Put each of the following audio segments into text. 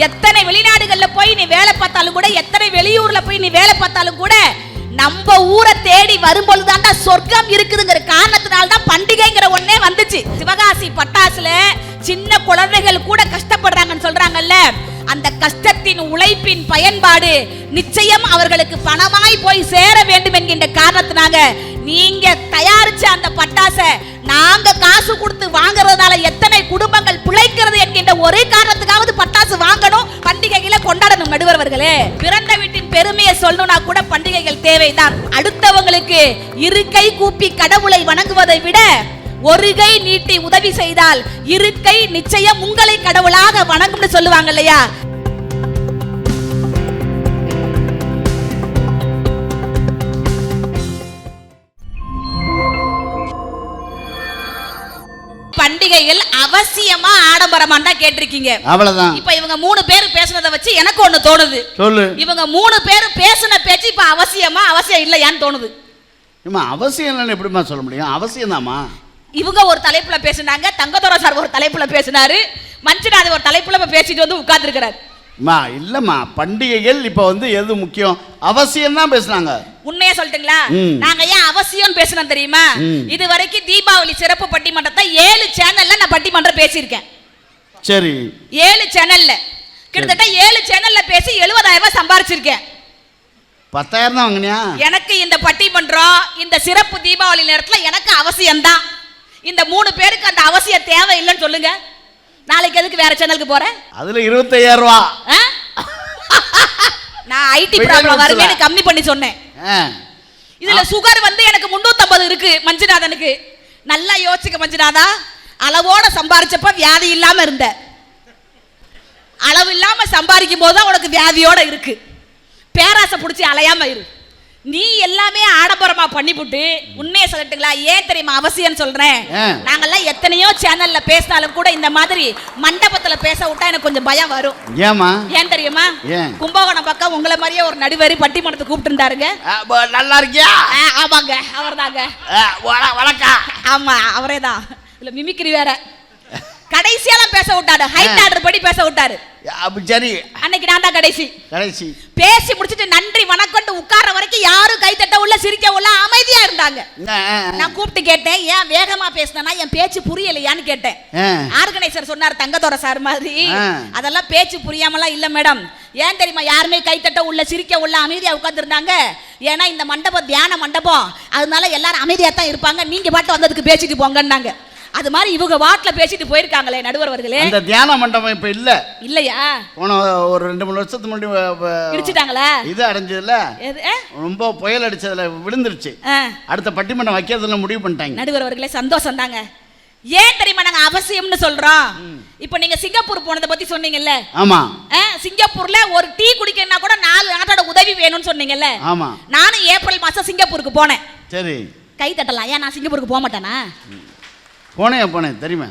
எத்தனை வெளிநாடுகள்ல போய் நீ வேலை பார்த்தாலும் கூட எத்தனை வெளியூர்ல போய் நீ வேலை பார்த்தாலும் கூட நம்ம ஊரை தேடி வரும்பொழுதுதான்டா சொர்க்கம் இருக்குதுங்கிற காரணத்தினால தான் பண்டிகைங்கிற ஒண்ணே வந்துச்சு. சிவகாசி பட்டாசுல சின்ன குழந்தைகள் கூட கஷ்டப்படுறாங்கன்னு சொல்றாங்கல்ல அந்த கஷ்டத்தின் உழைப்பின் பயன்பாடு நிச்சயம் அவர்களுக்கு பணமாய் போய் சேர வேண்டும் என்கின்ற காரணத்தினாக நீங்க தயாரிச்ச அந்த பட்டாசை நாங்க காசு கொடுத்து வாங்குறதுனால எத்தனை குடும்ப பிழைக்கிறது என்கின்ற ஒரே காரணத்துக்காவது பட்டாசு வாங்கணும் பண்டிகைகளை கொண்டாடணும் நடுவர்களே. பிறந்த வீட்டின் பெருமையை சொல்லணும்னா கூட பண்டிகைகள் தேவைதான். அடுத்தவங்களுக்கு இரு கை கூப்பி கடவுளை வணங்குவதை விட ஒரு கை நீட்டி உதவி செய்தால் இரு கை நிச்சயம் உங்களை கடவுளாக வணங்கும்னு சொல்லுவாங்க இல்லையா? பண்டிகைகள் அவசியமா ஆடம்பரமா தான் கேட்டிருக்கீங்க. அவ்வளவுதான். இப்ப இவங்க மூணு பேர் பேசுனதை வச்சு எனக்கு ஒண்ணு தோணுது. சொல்லு. இவங்க மூணு பேர் பேசுன பேச்சு இப்ப அவசியமா அவசியம் இல்லையான்னு தோணுது. ஏம்மா அவசியம் இல்லைன்னு எப்படிம்மா சொல்ல முடியும்? அவசியம் இவங்க ஒரு தலைப்புல பேசுனாங்க தங்கதுரை சார் ஒரு தலைப்புல பேசினாரு மஞ்சுநாத் ஒரு தலைப்புல பேசிட்டு வந்து உட்கார்ந்துருக்கிறார். மா இல்லைம்மா பண்டிகைகள் இப்போ வந்து எது முக்கியம்? அவசியம் தான் பேசுனாங்க. உண்மையா சொல்லட்டுங்களா. நாங்க ஏன் அவசியம் பேசணும் தெரியுமா. இது வரைக்கும் தீபாவளி சிறப்பு பட்டிமன்றத்தை ஏழு சேனல்ல நான் பட்டிமன்றம் பேசியிருக்கேன். சரி. ஏழு சேனல்ல கிட்டத்தட்ட ஏழு சேனல்ல பேசி எழுபதாயிரம் ரூபாய் சம்பாரிச்சிருக்கேன். பத்தாயிரம் தான் வாங்கினியா? எனக்கு இந்த பட்டிமன்றம் இந்த சிறப்பு தீபாவளி நேரத்துல எனக்கு அவசியம்தான். இந்த மூணு பேருக்கு அந்த அவசியம் தேவை இல்லைன்னு சொல்லுங்க. நாளைக்கு எதுக்கு வேற சேனலுக்கு போறேன் அதுல இருபத்தையாயிரம் ரூபா? நான் ஐடி ப்ராப்ளம். வருமேனு கம்மி பண்ணி சொன்னேன். இதுல சுகர் வந்து எனக்கு 350 இருக்கு மஞ்சுநாதனுக்கு. நல்லா யோசிச்சுக்க மஞ்சுநாதா அளவோட சம்பாரிச்சப்ப வியாதி இல்லாம இருந்த. அளவு இல்லாம சம்பாதிக்கும் போது உனக்கு வியாதியோட இருக்கு. பேராசை பிடிச்சி அலையாம இரு. நீ எல்லாமே ஆடம்பரமா பண்ணிவிட்டு உண்மையை சொல்லட்டுங்களா? ஏன் தெரியுமா? அவசியம் சொல்றேன். நாங்கெல்லாம் எத்தனையோ சேனல்ல பேசினாலும் கூட இந்த மாதிரி மண்டபத்துல பேச விட்டா எனக்கு கொஞ்சம் பயம் வரும். ஏம்மா? ஏன் தெரியுமா? கும்பகோணம் பக்கம் உங்களை மாதிரியே ஒரு நடுவரி பட்டிமன்றத்தை கூப்பிட்டு இருந்தாருங்க நல்லா இருக்கியா? ஆமாங்க. அவர்தாங்க. ஆ, வண- வணக்கம். ஆமா அவரே தான் இல்ல மிமிக்ரி வேற. கடைசியெல்லாம் பேச விட்டாரு. ஹைட் ஆர்டர் படி பேச விட்டாரு. அப்ப சரி. அன்னைக்கு நான் தான் கடைசி. கடைசி. பேசி முடிச்சிட்டு நன்றி வணக்கம்ட்டு உட்கார்ற வரைக்கும் யாரும் கை தட்ட உள்ள சிரிக்க உள்ள அமைதியா இருந்தாங்க. நான் கூப்பிட்டு கேட்டேன் ஏன் வேகமா பேசினா என் பேச்சு புரியலையான்னு கேட்டேன். ஆர்கனைசர் சொன்னார் தங்கத்தோர சார் மாதிரி. அதெல்லாம் பேச்சு புரியாமலாம் இல்ல மேடம். ஏன் தெரியுமா யாருமே கைத்தட்ட உள்ள சிரிக்க உள்ள அமைதியா உட்கார்ந்துருந்தாங்க? ஏன்னா இந்த மண்டபம் தியான மண்டபம். அதனால எல்லாரும் அமைதியா தான் இருப்பாங்க. நீங்க பாட்டு வந்ததுக்கு பேசிட்டு போங்கன்னாங்க. அது மாதிரி இவங்க வாட்டில் பேசிட்டு போயிருக்காங்களே நடுவர் அவர்களே. அந்த தியான மண்டபம் இப்ப இல்ல. இல்லையா? போன ஒரு ரெண்டு மூணு வருஷத்துக்கு முன்னாடி இடிச்சிட்டாங்களா? இது அடைஞ்சதுல? ரொம்ப புயல் அடிச்சதுல விழுந்துருச்சு. அடுத்த பட்டிமன்றம் வைக்கிறதுல முடிவு பண்ணிட்டாங்க. நடுவர் அவர்களே சந்தோஷம் தாங்க. ஏன் தெரியுமா நாங்க அவசியம்னு சொல்றோம்? இப்போ நீங்க சிங்கப்பூர் போனதை பத்தி சொன்னீங்கல்ல. ஆமா. சிங்கப்பூர்ல ஒரு டீ குடிக்கணும்னா கூட நாலு நாட்டோட உதவி வேணும்னு சொன்னீங்கல்ல. ஆமா. நானும் ஏப்ரல் மாசம் சிங்கப்பூருக்கு போனேன். சரி. கை தட்டலாம். ஏன் நான் சிங்கப்பூருக்கு போக மாட்டேனா? போனேன் போனேன். தெரியுமா?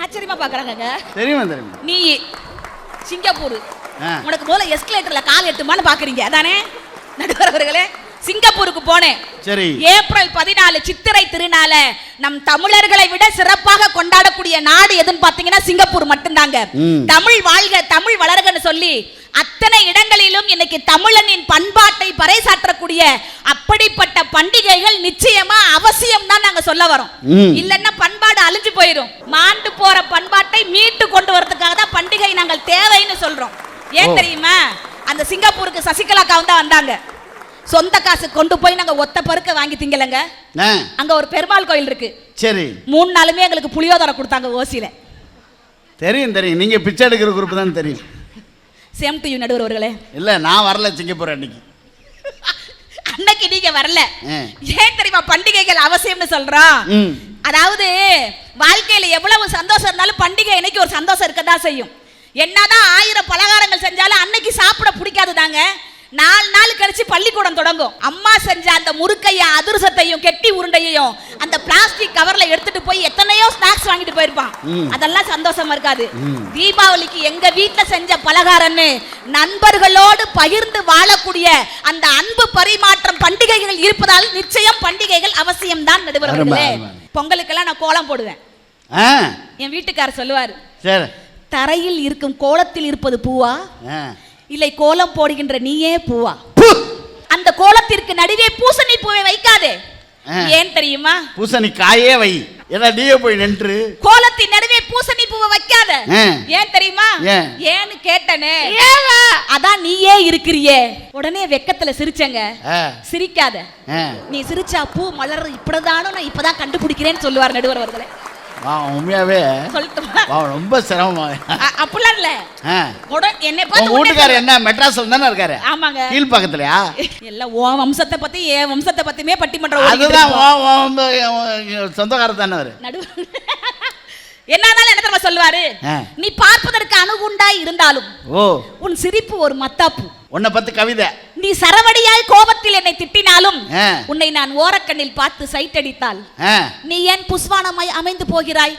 ஆச்சரியமா பாக்குறாங்க தெரியுமா தெரியுமா? நீ சிங்கப்பூர். உனக்கு முதல்ல எஸ்கலேட்டர்ல கால் எட்டுமான்னு பாக்குறீங்க. அதானே? நடுவர் அவர்களே சிங்கப்பூருக்கு போனேன். சரி. ஏப்ரல் பதினாலு சித்திரை திருநாள நம் தமிழர்களை விட சிறப்பாக கொண்டாடக்கூடிய நாடு எதுன்னு பாத்தீங்கன்னா சிங்கப்பூர் மட்டும்தாங்க. தமிழ் வாழ்க தமிழ் வளர்கன்னு சொல்லி அத்தனை இடங்களிலும் இன்னைக்கு தமிழனின் பண்பாட்டை பறைசாற்றக்கூடிய அப்படிப்பட்ட பண்டிகைகள் நிச்சயமா அவசியம் தான் நாங்க சொல்ல வரோம். இல்லன்னா பண்பாடு அழிஞ்சு போயிடும் மாண்டு போற பண்பாட்டை மீட்டு கொண்டு வரதுக்காக தான் பண்டிகை நாங்கள் தேவைன்னு சொல்றோம். ஏன். தெரியுமா? அந்த சிங்கப்பூருக்கு சசிகலாக்காவும் தான் வந்தாங்க. சொந்த காசு கொண்டு போய் நாங்க ஒத்த பருக்க வாங்கி திங்கலங்க. அங்க ஒரு பெருமாள் கோயில் இருக்கு. சரி. மூணு நாளுமே எங்களுக்கு புளியோதரை கொடுத்தாங்க ஓசியில. தெரியும் தெரியும். நீங்க பிச்சை எடுக்கிற குரூப் தான் தெரியும். சேம் டு யூ நடுவர் அவர்களே. இல்ல நான் வரல சிங்கப்பூர் அன்னைக்கு. அன்னைக்கு நீங்க வரல. ஏன் தெரியுமா பண்டிகைகள் அவசியம்னு சொல்றோம் அதாவது வாழ்க்கையில எவ்வளவு சந்தோஷம் இருந்தாலும் பண்டிகை இன்னைக்கு ஒரு சந்தோஷம் இருக்கதான் செய்யும். என்னதான் ஆயிரம் பலகாரங்கள் செஞ்சாலும் அன்னைக்கு சாப்பிட பிடிக்காது தாங்க நாலு நாள் கழிச்சு பள்ளிக்கூடம் தொடங்கும். அம்மா செஞ்ச அந்த முறுக்கையும் அதிரசத்தையும் கெட்டி உருண்டையையும் அந்த பிளாஸ்டிக் கவர்ல எடுத்துட்டு போய் எத்தனையோ ஸ்நாக்ஸ் வாங்கிட்டு போயிருப்பான். அதெல்லாம் சந்தோஷமா இருக்காது. தீபாவளிக்கு எங்க வீட்ல செஞ்ச பலகாரம்னு நண்பர்களோடு பகிர்ந்து வாழக்கூடிய அந்த அன்பு பரிமாற்றம் பண்டிகைகள் இருப்பதால் நிச்சயம் பண்டிகைகள் அவசியம்தான் அருமை, நடுவர்களே. பொங்கலுக்கெல்லாம் நான் கோலம் போடுவேன் என் வீட்டுக்காரர் சொல்லுவாரு தரையில் இருக்கும் கோலத்தில் இருப்பது பூவா. இல்லை கோலம் போடுகின்ற நீயே பூவா! அந்த கோலத்திற்கு நடுவே பூசணி பூவை வைக்காதே. ஏன் தெரியுமா? பூசணி காயே வை. நீயே போய் நின்று. கோலத்தின் நடுவே பூசணி பூவை வைக்காத. ஏன் தெரியுமா? ஏன்? ஏன்னு கேட்டனே. அதான் நீயே இருக்கிறியே. உடனே வெக்கத்துல சிரிச்சங்க. சிரிக்காத. நீ சிரிச்சா பூ மலர் இப்படிதானோ நான் இப்பதான் கண்டுபிடிக்கிறேன்னு சொல்லுவார் நடுவர் அவர்களே. உண்மையாவே. சொல்லட்டுமா. வா, ரொம்ப சிரமமா. அப்படிலாம் இல்ல. உடன் என்னை பார்த்து வீட்டுக்காரர் என்ன மெட்ராஸ்ல தானே இருக்காரு? ஆமாங்க. கீழ் பக்கத்துலயா? எல்லாம் உன் வம்சத்தை பத்தி என் வம்சத்தை பத்தியுமே பட்டிமன்றம் அதுதான் உன் சொந்தக்காரர் தானே அவரு? என்னன்னாலும் என்ன தெரியுமா சொல்லுவாரு. நீ பார்ப்பதற்கு அணுகுண்டாய் இருந்தாலும் ஓ. உன் சிரிப்பு ஒரு மத்தாப்பு. உன்னை பத்தி கவிதை. நீ சரவடியாய் கோபத்தில் என்னை திட்டினாலும். உன்னை நான் ஓரக்கண்ணில் பார்த்து சைட் அடித்தால் ஆ. நீ ஏன் புஷ்வானமாய் அமைந்து போகிறாய்?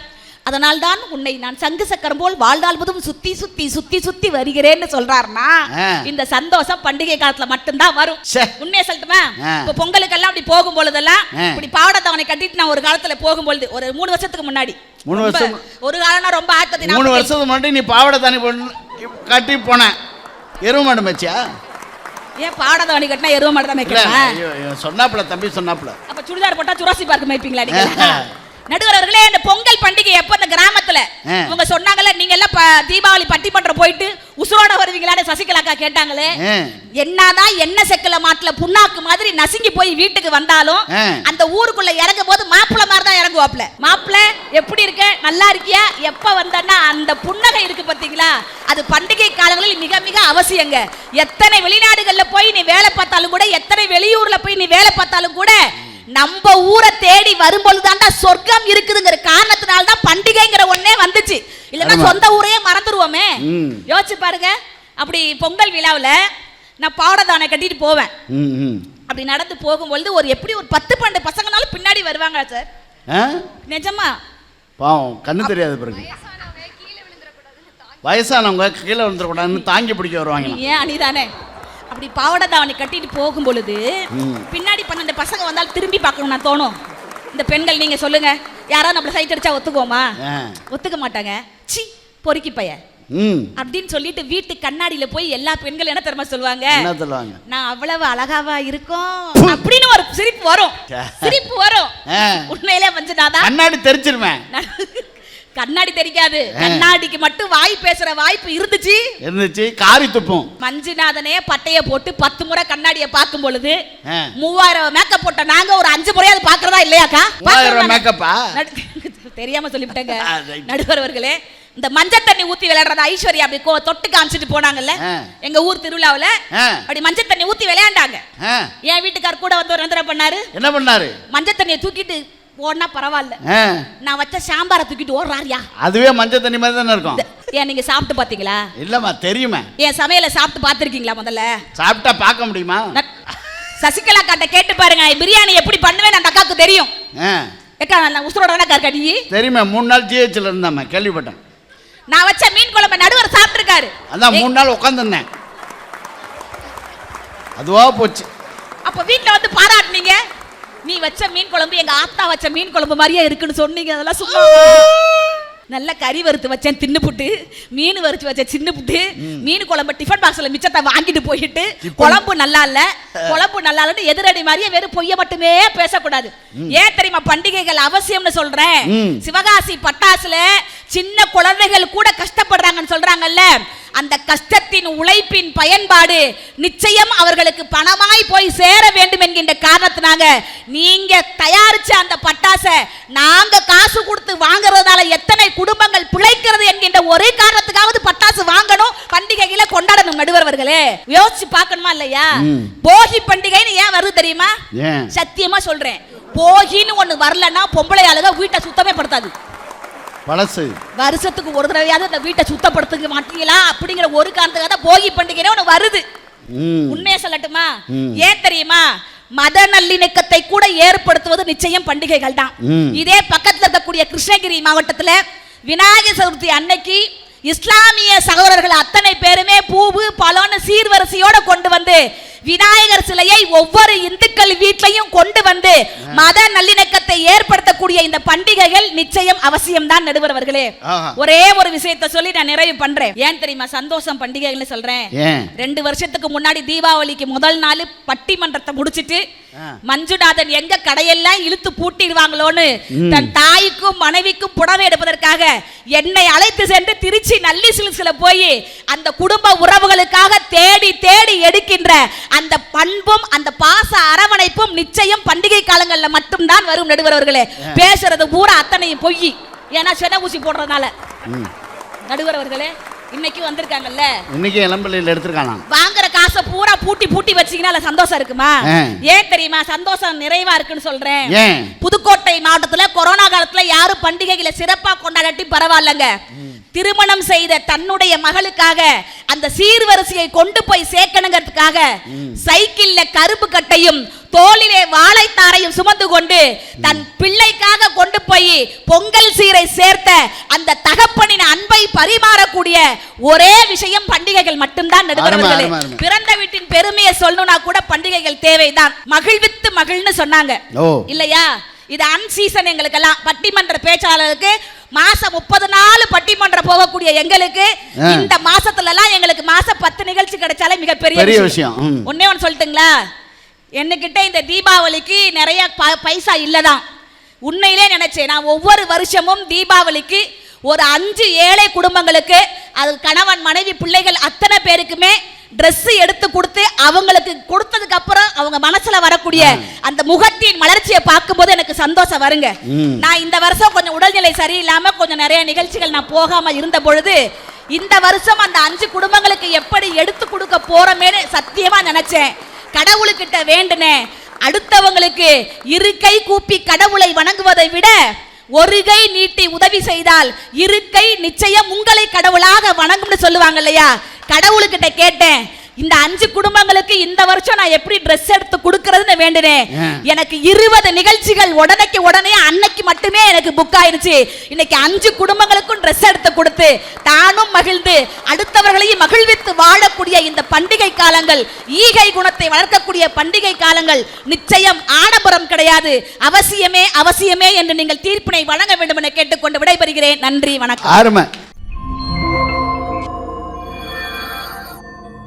அதனால் தான் உன்னை நான் சங்கு சக்கரம் போல் வாழ்நாள்வதும் சுத்தி சுத்தி சுத்தி சுத்தி வருகிறேன்னு சொல்றாருன்னா. இந்த சந்தோஷம் பண்டிகை காலத்துல மட்டும்தான் வரும். உண்மையை சொல்லட்டுமா. இப்ப பொங்கலுக்கெல்லாம் அப்படி போகும் பொழுதெல்லாம். இப்படி பாவடத்தவனை கட்டிட்டு நான் ஒரு காலத்துல போகும்பொழுது ஒரு மூணு வருஷத்துக்கு முன்னாடி. மூணு வருஷம். ஒரு காலம்னா ரொம்ப ஆயிரத்தி மூணு வருஷத்துக்கு முன்னாடி நீ பாவாடை தானி கட்டி போனேன். எருவு மாடு மச்சியா ஏன் பாவடத்தவனை கட்டினா எருவ மாடு தான் ஐயோ, சொன்னாப்புல தம்பி சொன்னாப்புல. அப்ப சுடிதார் போட்டா சுராசி பார்க்க மேய்ப்பீங்களா நீங்க? நடுவர் அவர்களே இந்த பொங்கல் பண்டிகை எப்ப இந்த கிராமத்துல? ஆ. உங்க சொன்னாங்கல்ல நீங்க எல்லாம் தீபாவளி பட்டிமன்றம் போயிட்டு உசுரோட வருவீங்களான்னு சசிகலா அக்கா கேட்டாங்களே. என்னதான் எண்ணெய் செக்கல மாட்டுல புண்ணாக்கு மாதிரி நசுங்கி போய் வீட்டுக்கு வந்தாலும். அந்த ஊருக்குள்ள இறங்கும் போது மாப்பிள்ள மாதிரி தான் இறங்குவாப்ல மாப்பிள்ள எப்படி இருக்க? நல்லா இருக்கியா? எப்ப வந்தன்னா அந்த புன்னகை இருக்கு பாத்தீங்களா? அது பண்டிகை காலங்களில் மிக மிக அவசியங்க. எத்தனை வெளிநாடுகள்ல போய் நீ வேலை பார்த்தாலும் கூட எத்தனை வெளியூர்ல போய் நீ வேலை பார்த்தாலும் கூட நம்ம ஊரை தேடி வரும்பொழுதுதான்டா சொர்க்கம் இருக்குதுங்கிற காரணத்தினால தான் பண்டிகைங்கிற ஒண்ணே வந்துச்சு. இல்லைன்னா. சொந்த ஊரையே மறந்துருவோமே. ம். யோசிச்சு பாருங்க. அப்படி பொங்கல் விழாவுல நான் பாவடதானை கட்டிட்டு போவேன். ம், ம். அப்படி நடந்து போகும்பொழுது ஒரு எப்படி ஒரு பத்து பன்னெண்டு பசங்கனாலும் பின்னாடி வருவாங்க சார்? நிஜமா? பாவம் கண்ணு தெரியாது பிறகு. வயசானவங்க கீழே வந்துடக்கூடாதுன்னு தாங்கி பிடிக்க வருவாங்க ஏன் அனிதானே அப்படி பாவாடை தாவணி கட்டிட்டு போகும் பொழுது. பின்னாடி பன்னெண்டு பசங்க வந்தாலும் திரும்பி பார்க்கணும் நான் தோணும். இந்த பெண்கள் நீங்க சொல்லுங்க. யாராவது நம்மள சைட் அடிச்சா ஒத்துக்குவோமா. ஒத்துக்க மாட்டாங்க. சி பொறுக்கி பைய. அப்படின்னு சொல்லிட்டு வீட்டு கண்ணாடியில போய் எல்லா பெண்கள் என்ன தெரியுமா சொல்லுவாங்க? நான் அவ்வளவு அழகாவா இருக்கும் அப்படின்னு ஒரு சிரிப்பு வரும். சிரிப்பு வரும். உண்மையிலே மஞ்சுனாதான் கண்ணாடி தெரிச்சிருவேன் கண்ணாடி தெரிக்காது. கண்ணாடிக்கு மட்டும் வாய் பேசுற வாய்ப்பு இருந்துச்சு. இருந்துச்சு. காரி துப்பும். மஞ்சுநாதனே பட்டைய போட்டு பத்து முறை கண்ணாடிய பார்க்கும் பொழுது. மூவாயிரம் மேக்கப் போட்ட நாங்க ஒரு அஞ்சு முறையாவது பாக்குறதா இல்லையாக்கா? மூவாயிரம்? மேக்கப்பா தெரியாம சொல்லிவிட்டேங்க. நடுவர்களே இந்த மஞ்சள் தண்ணி ஊத்தி விளையாடுறது ஐஸ்வர்யா அப்படி கோ- தொட்டு காமிச்சிட்டு போனாங்கல்ல. எங்க ஊர் திருவிழாவுல. அப்படி மஞ்சள் தண்ணி ஊத்தி விளையாண்டாங்க. என் வீட்டுக்கார் கூட வந்து ஒரு பண்ணாரு. என்ன பண்ணாரு? மஞ்சள் தண்ணியை தூக்கிட்டு ஓடினா பரவாயில்ல. நான் வச்ச சாம்பாரை தூக்கிட்டு ஓடுறாரியா? அதுவே மஞ்சள் தண்ணி மாதிரி தானே இருக்கும். ஏன் நீங்க சாப்பிட்டு பாத்தீங்களா? இல்லம்மா தெரியுமே. என் சமையலை சாப்பிட்டு பார்த்திருக்கீங்களா முதல்ல? சாப்பிட்டா பார்க்க முடியுமா? சசிகலா காட்ட கேட்டு பாருங்க பிரியாணி எப்படி பண்ணுவேன் அந்த அக்காவுக்கு தெரியும். ஏக்கா நான் உசுரோட தானே கறி தெரியுமே மூணு நாள் ஜிஹெச்ல இருந்தாம கேள்விப்பட்டேன். நான் வச்ச மீன் குழம்பு நடுவர் சாப்பிட்டுருக்காரு. அதான் மூணு நாள் உட்காந்துருந்தேன் அதுவா போச்சு. அப்ப வீட்ல வந்து பாராட்டுனீங்க நீ வச்ச மீன் குழம்பு எங்க ஆத்தா வச்ச மீன் குழம்பு மாதிரியே இருக்குன்னு சொன்னீங்க. அதெல்லாம் சும்மா நல்ல கறி வறுத்து வச்சேன் தின்னுப்புட்டு மீன் வறுத்து வச்சேன் சின்னுப்புட்டு மீன் குழம்பு டிஃபன் பாக்ஸ்ல மிச்சத்தை வாங்கிட்டு போயிட்டு குழம்பு நல்லா இல்ல குழம்பு நல்லா இல்லன்னு எதிரடி மாதிரியே வெறும் பொய்ய மட்டுமே பேசக்கூடாது. ஏன் தெரியுமா? பண்டிகைகள் அவசியம்னு சொல்றேன். சிவகாசி பட்டாசுல சின்ன குழந்தைகள் கூட கஷ்டப்படுறாங்கன்னு கஷ்டத்தின் உழைப்பின் பயன்பாடு நிச்சயம் அவர்களுக்கு பணமாய் போய் சேர வேண்டும் என்கின்ற காரணத்தினாக நீங்க தயாரிச்ச அந்த பட்டாசை நாங்க காசு கொடுத்து வாங்குறதுனால எத்தனை குடும்பங்கள் பிழைக்கிறது என்கின்ற ஒரே காரணத்துக்காவது பட்டாசு வாங்கணும் பண்டிகைகளை கொண்டாடணும் நடுவர்களே யோசிச்சு பார்க்கணுமா இல்லையா. போகி பண்டிகைன்னு ஏன் வருது தெரியுமா? சத்தியமா சொல்றேன். போகின்னு ஒண்ணு வரலன்னா பொம்பளை ஆளுங்க வீட்டை சுத்தமே படுத்தாது. பழசு வருஷத்துக்கு ஒரு தடவையாவது அந்த வீட்டை சுத்தப்படுத்துக்க மாட்டீங்களா? அப்படிங்கிற ஒரு காரணத்துக்காக தான் போகி பண்டிகைன்னு ஒண்ணு வருது. உண்மையை சொல்லட்டுமா. ஏன் தெரியுமா? மத நல்லிணக்கத்தை கூட ஏற்படுத்துவது நிச்சயம் பண்டிகைகள் தான். இதே பக்கத்துல இருக்கக்கூடிய கிருஷ்ணகிரி மாவட்டத்துல விநாயகர் சதுர்த்தி அன்னைக்கு இஸ்லாமிய சகோதரர்கள் அத்தனை பேருமே பூவு பழம்னு சீர்வரிசையோட கொண்டு வந்து விநாயகர் சிலையை ஒவ்வொரு இந்துக்கள் வீட்லயும் கொண்டு வந்து மத நல்லிணக்கத்தை ஏற்படுத்தக்கூடிய இந்த பண்டிகைகள் நிச்சயம் அவசியம் தான் நடுவர்களே ஆஹா. ஒரே ஒரு விஷயத்தை சொல்லி நான் நிறைவு பண்றேன். ஏன் தெரியுமா? சந்தோஷம் பண்டிகைகள்னு சொல்றேன். ரெண்டு வருஷத்துக்கு முன்னாடி தீபாவளிக்கு முதல் நாள் பட்டிமன்றத்தை முடிச்சிட்டு. மஞ்சுநாதன் எங்க கடையெல்லாம் இழுத்து பூட்டிடுவாங்களோன்னு தன் தாய்க்கும் மனைவிக்கும் புடவை எடுப்பதற்காக என்னை அழைத்து சென்று திருச்சி நல்லி சில்க்ஸ்ல போய் அந்த குடும்ப உறவுகளுக்காக தேடி தேடி எடுக்கின்ற அந்த பண்பும் அந்த பாச அரவணைப்பும் நிச்சயம் பண்டிகை காலங்கள்ல மட்டும்தான் வரும் நடுவரவர்களே பேசுறது பூரா அத்தனையும் பொய். ஏன்னா சென ஊசி போடுறதுனால. ம். இன்னைக்கு வந்திருக்காங்கல்ல? இன்னைக்கு இளம்பிள்ளையில் எடுத்திருக்கானாம் வாங்குற காசை பூரா பூட்டி பூட்டி வச்சீங்கன்னா சந்தோஷம் இருக்குமா. ஏன் தெரியுமா? சந்தோஷம் நிறைவா இருக்குன்னு சொல்றேன். புதுக்கோட்டை மாவட்டத்துல கொரோனா காலத்துல யாரும் பண்டிகைகளை சிறப்பா கொண்டாடட்டி பரவாயில்லைங்க. திருமணம் செய்த தன்னுடைய மகளுக்காக அந்த சீர்வரிசையை கொண்டு போய் சேர்க்கணுங்கிறதுக்காக சைக்கிள்ல கருப்பு கட்டையும் தோளிலே வாழைத்தாரையும் சுமந்து கொண்டு தன் பிள்ளைக்காக கொண்டு போய் பொங்கல் சீரை சேர்த்த அந்த தகப்பனின் பரிமாறக்கூடிய ஒரே விஷயம் பண்டிகைகள் மட்டும்தான் நடுவர்களே. பிறந்த வீட்டின் பெருமையை சொல்லணும்னா கூட பண்டிகைகள் தேவைதான். மகிழ்வித்து மகிழ்னு சொன்னாங்க. இல்லையா? இது அன்சீசன் எங்களுக்கெல்லாம். பட்டிமன்ற பேச்சாளருக்கு மாசம் முப்பது நாள் பட்டிமன்றம் போகக்கூடிய எங்களுக்கு. இந்த மாசத்துல எல்லாம் எங்களுக்கு மாசம் பத்து நிகழ்ச்சி கிடைச்சாலே மிகப்பெரிய பெரிய விஷயம். ஒன்னே ஒன்று சொல்லட்டுங்களா? என்னகிட்ட இந்த தீபாவளிக்கு நிறைய பைசா இல்லதான். உண்மையிலே நினைச்சேன். நான் ஒவ்வொரு வருஷமும் தீபாவளிக்கு ஒரு அஞ்சு ஏழை குடும்பங்களுக்கு அது கணவன் மனைவி பிள்ளைகள் அத்தனை பேருக்குமே Dress எடுத்து கொடுத்து அவங்களுக்கு கொடுத்ததுக்கு அப்புறம் அவங்க மனசுல வரக்கூடிய அந்த முகத்தின் மலர்ச்சியை பார்க்கும்போது எனக்கு சந்தோஷம் வருங்க. நான் இந்த வருஷம் கொஞ்சம் உடல்நிலை சரியில்லாம கொஞ்சம் நிறைய நிகழ்ச்சிகள் நான் போகாம இருந்த பொழுது இந்த வருஷம் அந்த அஞ்சு குடும்பங்களுக்கு எப்படி எடுத்து கொடுக்க போறோமேன்னு சத்தியமா நினைச்சேன். கடவுளுக்கிட்ட வேண்டுனேன். அடுத்தவங்களுக்கு இரு கை கூப்பி கடவுளை வணங்குவதை விட ஒரு கை நீட்டி உதவி செய்தால் இரு கை நிச்சயம் உங்களை கடவுளாக வணங்கும்னு சொல்லுவாங்க இல்லையா? கடவுளுக்கிட்ட கேட்டேன் இந்த அஞ்சு குடும்பங்களுக்கு இந்த வருஷம் நான் எப்படி Dress எடுத்து கொடுக்கறதுன்னு வேண்டினேன். எனக்கு இருபது நிகழ்ச்சிகள் உடனேக்கு உடனே அன்னைக்கு மட்டுமே எனக்கு புக் ஆயிருச்சு. இன்னைக்கு அஞ்சு குடும்பங்களுக்கும் Dress எடுத்து கொடுத்து தானும் மகிழ்ந்து அடுத்தவர்களையும் மகிழ்வித்து வாழக்கூடிய இந்த பண்டிகை காலங்கள் ஈகை குணத்தை வளர்க்கக்கூடிய பண்டிகை காலங்கள் நிச்சயம் ஆடம்பரம் கிடையாது. அவசியமே அவசியமே என்று நீங்கள் தீர்ப்பினை வழங்க வேண்டும் என கேட்டுக்கொண்டு விடைபெறுகிறேன். நன்றி வணக்கம்.